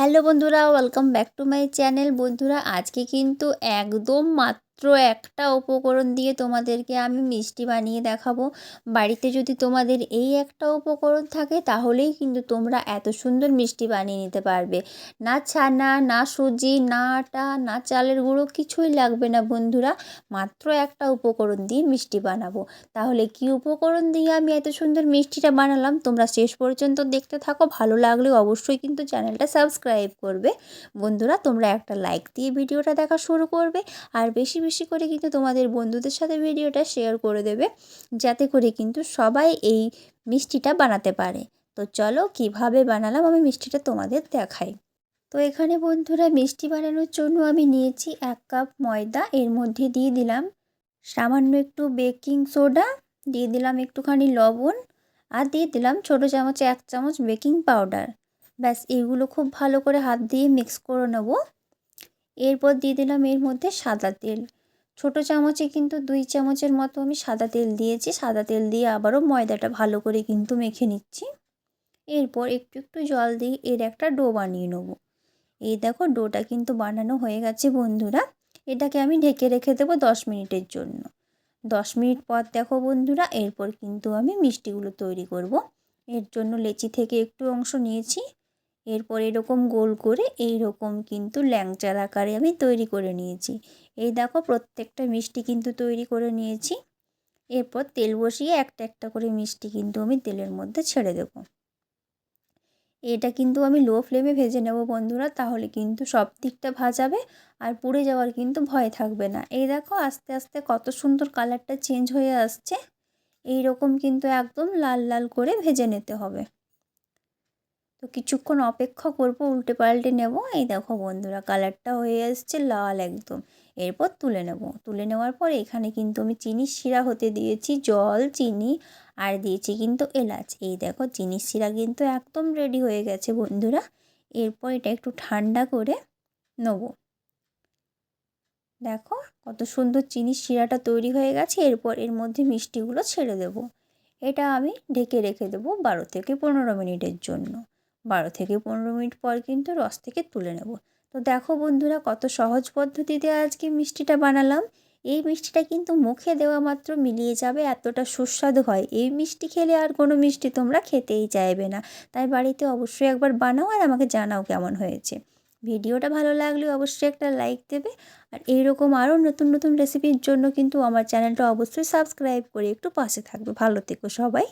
Hello বন্ধুরা welcome back to my channel. বন্ধুরা আজকে কিন্তু একদম মাত্র একটা উপকরণ দিয়ে তোমাদেরকে আমি মিষ্টি বানিয়ে দেখাবো। বাড়িতে যদি তোমাদের এই একটা উপকরণ থাকে, তাহলেই কিন্তু তোমরা এত সুন্দর মিষ্টি বানিয়ে নিতে পারবে। না ছানা, না সুজি, না আটা, না চালের গুঁড়ো, কিছুই লাগবে না বন্ধুরা। মাত্র একটা উপকরণ দিয়ে মিষ্টি বানাবো। তাহলে কি উপকরণ দিয়ে আমি এত সুন্দর মিষ্টিটা বানালাম? তোমরা শেষ পর্যন্ত দেখতে থাকো। ভালো লাগলে অবশ্যই কিন্তু চ্যানেলটা সাবস্ক্রাইব করবে। বন্ধুরা, তোমরা একটা লাইক দিয়ে ভিডিওটা দেখা শুরু করবে। আর বেশি বেশি করে কিন্তু তোমাদের বন্ধুদের সাথে ভিডিওটা শেয়ার করে দেবে, যাতে করে কিন্তু সবাই এই মিষ্টিটা বানাতে পারে। তো চলো কীভাবে বানালাম আমি মিষ্টিটা তোমাদের দেখাই। তো এখানে বন্ধুরা মিষ্টি বানানোর জন্য আমি নিয়েছি এক কাপ ময়দা, এর মধ্যে দিয়ে দিলাম সামান্য একটু বেকিং সোডা, দিয়ে দিলাম একটুখানি লবণ আর দিয়ে দিলাম ছোটো চামচে, এক চামচ বেকিং পাউডার। ব্যাস এইগুলো খুব ভালো করে হাত দিয়ে মিক্স করে নেব। এরপর দিয়ে দিলাম এর মধ্যে সাদা তেল। ছোট চামচে কিন্তু দুই চামচের মতো আমি সাদা তেল দিয়েছি। সাদা তেল দিয়ে আবারও ময়দাটা ভালো করে কিন্তু মেখে নিচ্ছি। এরপর একটু একটু জল দিয়ে এর একটা ডো বানিয়ে নেব। এই দেখো, ডোটা কিন্তু বানানো হয়ে গেছে বন্ধুরা। এটাকে আমি ঢেকে রেখে দেবো দশ মিনিটের জন্য। দশ মিনিট পর দেখো বন্ধুরা, এরপর কিন্তু আমি মিষ্টিগুলো তৈরি করব। এর জন্য লেচি থেকে একটু অংশ নিয়েছি। এরপর এরকম গোল করে এই রকম কিন্তু ল্যাংচার আকারে আমি তৈরি করে নিয়েছি। এই দেখো প্রত্যেকটা মিষ্টি কিন্তু তৈরি করে নিয়েছি। এরপর তেল বসিয়ে একটা একটা করে মিষ্টি কিন্তু আমি তেলের মধ্যে ছেড়ে দেবো। এটা কিন্তু আমি লো ফ্লেমে ভেজে নেব বন্ধুরা, তাহলে কিন্তু সব দিকটা ভাজাবে আর পুড়ে যাওয়ার কিন্তু ভয় থাকবে না। এই দেখো আস্তে আস্তে কত সুন্দর কালারটা চেঞ্জ হয়ে আসছে। এই রকম কিন্তু একদম লাল লাল করে ভেজে নিতে হবে। তো কিছুক্ষণ অপেক্ষা করব, উল্টে পাল্টে নেব। এই দেখো বন্ধুরা, কালারটা হয়ে এসছে লাল একদম। এরপর তুলে নেব। তুলে নেওয়ার পর এখানে কিন্তু আমি চিনির শিরা হতে দিয়েছি, জল, চিনি আর দিয়েছি কিন্তু এলাচ। এই দেখো চিনির শিরা কিন্তু একদম রেডি হয়ে গেছে বন্ধুরা। এরপর এটা একটু ঠান্ডা করে নেব। দেখো কত সুন্দর চিনির শিরাটা তৈরি হয়ে গেছে। এরপর এর মধ্যে মিষ্টিগুলো ছেড়ে দেব। এটা আমি ঢেকে রেখে দেবো বারো থেকে পনেরো মিনিটের জন্য। বারো থেকে পনেরো মিনিট পর কিন্তু রস থেকে তুলে নেব। তো দেখো বন্ধুরা কত সহজ পদ্ধতিতে আজকে মিষ্টিটা বানালাম। এই মিষ্টিটা কিন্তু মুখে দেওয়া মাত্র মিলিয়ে যাবে, এতটা সুস্বাদু হয়। এই মিষ্টি খেলে আর কোনো মিষ্টি তোমরা খেতেই চাইবে না। তাই বাড়িতে অবশ্যই একবার বানাও আর আমাকে জানাও কেমন হয়েছে। ভিডিওটা ভালো লাগলে অবশ্যই একটা লাইক দেবে। আর এইরকম আরও নতুন নতুন রেসিপির জন্য কিন্তু আমার চ্যানেলটা অবশ্যই সাবস্ক্রাইব করে একটু পাশে থাকবে। ভালো থেকো সবাই।